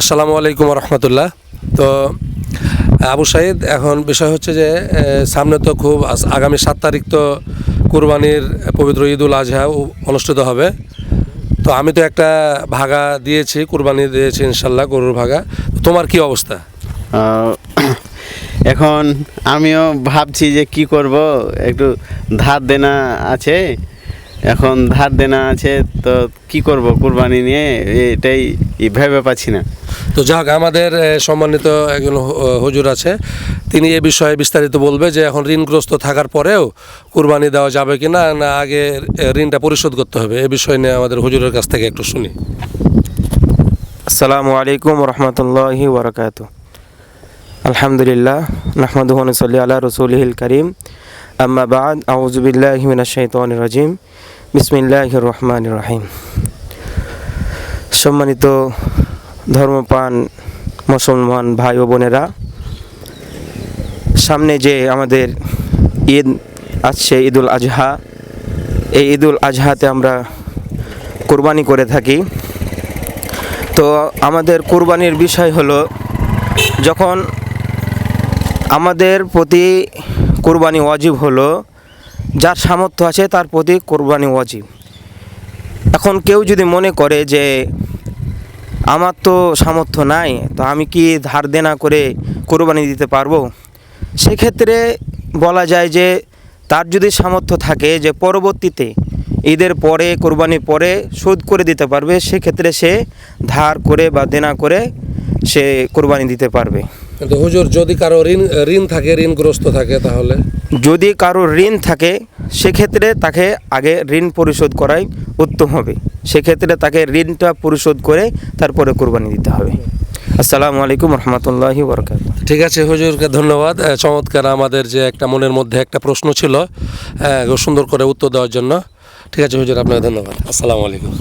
আসসালামু আলাইকুম রহমতুল্লাহ তো, আবু সাইদ, এখন বিষয় হচ্ছে যে সামনে তো খুব আগামী সাত তারিখ তো কুরবানির পবিত্র ঈদ উল আজহা অনুষ্ঠিত হবে। তো আমি তো একটা ভাগা দিয়েছি, কুরবানি দিয়েছি ইনশাল্লাহ, গরুর ভাগা। তোমার কি অবস্থা? এখন আমিও ভাবছি যে কি করব, একটু ধার দেনা আছে। এখন ধার দেনা আছে তো কি করব কুরবানি নিয়ে? এটাই ভেবে পাচ্ছি না। তো যাক আমাদের সম্মানিত একজন হ- হুজুর আছে। তিনি এ বিষয়ে বিস্তারিত বলবে যে এখন ঋণগ্রস্ত থাকার পরেও কুরবানি দেওয়া যাবে কি না না আগে ঋণটা পরিশোধ করতে হবে? এ বিষয় নিয়ে আমাদের হুজুরের কাছ থেকে একটু শুনি। আসসালামু আলাইকুম রহমতুল্লাহি ওবরাকাত আলহামদুলিল্লাহ নাহমাদুহ নসল্লি আলা রসুলহিল করিম। আম্মা বাদ আউজুবিল্লাহি মিনাশ শাইতানির রাজিম। বিসমিল্লাহির রহমান রহিম সম্মানিত ধর্মপান মুসলমান ভাই ও বোনেরা, সামনে যে আমাদের ঈদ আসছে, ঈদুল আজহা, এই ঈদুল আজহাতে আমরা কোরবানি করে থাকি। তো আমাদের কোরবানির বিষয় হলো, যখন আমাদের প্রতি কোরবানি ওয়াজিব হলো যার সামর্থ্য আছে তার প্রতি কোরবানি ওয়াজিব। এখন কেউ যদি মনে করে যে আমার তো সামর্থ্য নাই, তো আমি কি ধার দেনা করে কোরবানি দিতে পারব? সেক্ষেত্রে বলা যায় যে তার যদি সামর্থ্য থাকে যে পরবর্তীতে ঈদের পরে, কোরবানির পরে শোধ করে দিতে পারবে, সেক্ষেত্রে সে ধার করে বা দেনা করে সে কোরবানি দিতে পারবে। কিন্তু হুজুর যদি কারও ঋণ ঋণ থাকে ঋণগ্রস্ত থাকে তাহলে? যদি কারও ঋণ থাকে সেক্ষেত্রে তাকে আগে ঋণ পরিশোধ করাই উত্তম হবে। সেক্ষেত্রে তাকে ঋণটা পরিশোধ করে তারপরে কোরবানি দিতে হবে। আসসালামু আলাইকুম রহমতুল্লাহি বরকাত ঠিক আছে হুজুরকে ধন্যবাদ। চমৎকার আমাদের যে একটা মনের মধ্যে একটা প্রশ্ন ছিল সুন্দর করে উত্তর দেওয়ার জন্য। ঠিক আছে হুজুর আপনাকে ধন্যবাদ। আসসালামু আলাইকুম।